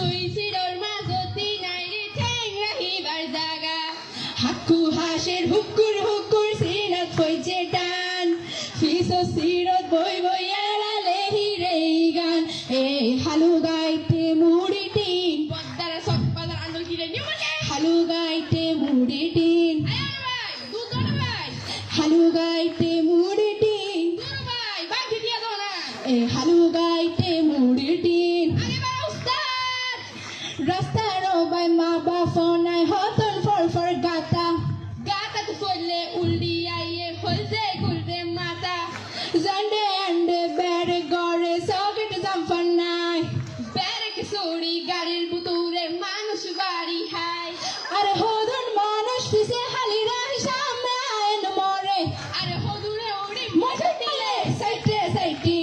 দুই চিরর মাজতি নাই রে জাগা। হাকু হাঁসের হুকুর হুকুর সিনত হইছে টান। ফিস সিরত বই বই আড়ালে হিরে গান। এ হালু গাইতে মুড়ি টিন। পদ্মারা সব বাজার আন্দোলন কিনে নিউ মানে হালু গাইতে মুড়ি টিন। হালু গাইতে মুড়ি টিন। এ হালু গাইতে মুড়ি tin. Rasta ro by maba phone I hoton for for gata. Gata to folle uldi aye holze gulde mata. Zande ande bere gore soget zamfanai. Bere ke suri garir buture manush bari hai. Are hodon manush pise halira shamna en more. Are hodure uri mote dile saite saite.